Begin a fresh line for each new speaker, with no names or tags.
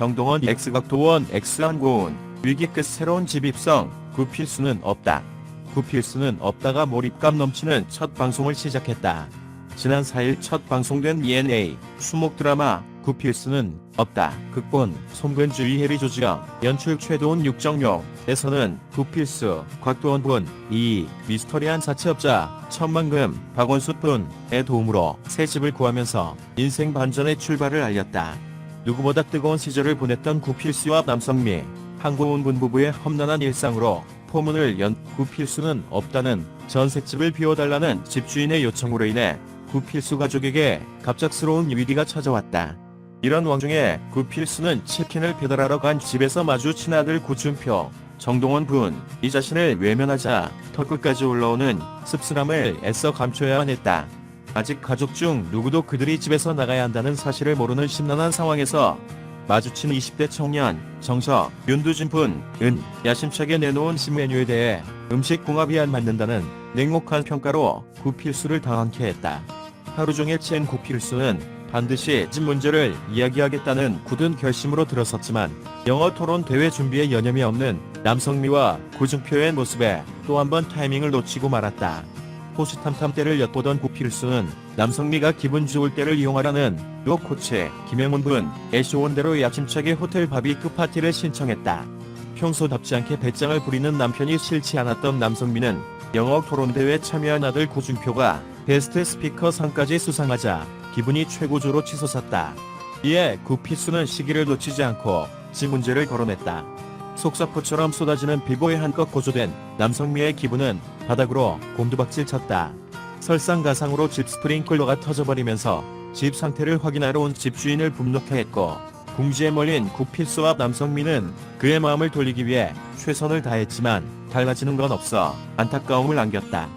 정동원 X각도원 X한고운 위기 끝 새로운 집 입성 구필수는 없다. 구필수는 없다가 몰입감 넘치는 첫 방송을 시작했다. 지난 4일 첫 방송된 ENA 수목 드라마 구필수는 없다. 극본 송근주 이혜리 조지영 연출 최도훈 육정용 에서는 구필수 곽도원 분, 이 미스터리한 사채업자 천만금 박원수 분의 도움으로 새 집을 구하면서 인생 반전의 출발을 알렸다. 누구보다 뜨거운 시절을 보냈던 구필수와 남성미, 한고은 군 부부의 험난한 일상으로 포문을 연 구필수는 없다는 전셋집을 비워달라는 집주인의 요청으로 인해 구필수 가족에게 갑작스러운 위기가 찾아왔다. 이런 와중에 구필수는 치킨을 배달하러 간 집에서 마주친 아들 구준표, 정동원 분, 이 자신을 외면하자 턱끝까지 올라오는 씁쓸함을 애써 감춰야만 했다. 아직 가족 중 누구도 그들이 집에서 나가야 한다는 사실을 모르는 심란한 상황에서 마주친 20대 청년 정서 윤두진 분 은 야심차게 내놓은 신메뉴에 대해 음식 궁합이 안 맞는다는 냉혹한 평가로 구필수를 당황케 했다. 하루 종일 챈 구필수는 반드시 집 문제를 이야기하겠다는 굳은 결심으로 들어섰지만 영어 토론 대회 준비에 여념이 없는 남성미와 구중표의 모습에 또 한 번 타이밍을 놓치고 말았다. 호시탐탐 때를 엿보던 구필수는 남성미가 기분 좋을 때를 이용하라는 요 코치 김영훈 분의 쇼원대로 야심차게 호텔 바비큐 파티를 신청했다. 평소답지 않게 배짱을 부리는 남편이 싫지 않았던 남성미는 영어 토론대회 참여한 아들 구준표가 베스트 스피커 상까지 수상하자 기분이 최고조로 치솟았다. 이에 구필수는 시기를 놓치지 않고 지 문제를 거론했다. 속사포처럼 쏟아지는 비보에 한껏 고조된 남성미의 기분은 바닥으로 곤두박질 쳤다. 설상가상으로 집 스프링클러가 터져버리면서 집 상태를 확인하러 온 집주인을 분노케 했고 궁지에 몰린 구필수와 남성미는 그의 마음을 돌리기 위해 최선을 다했지만 달라지는 건 없어 안타까움을 안겼다.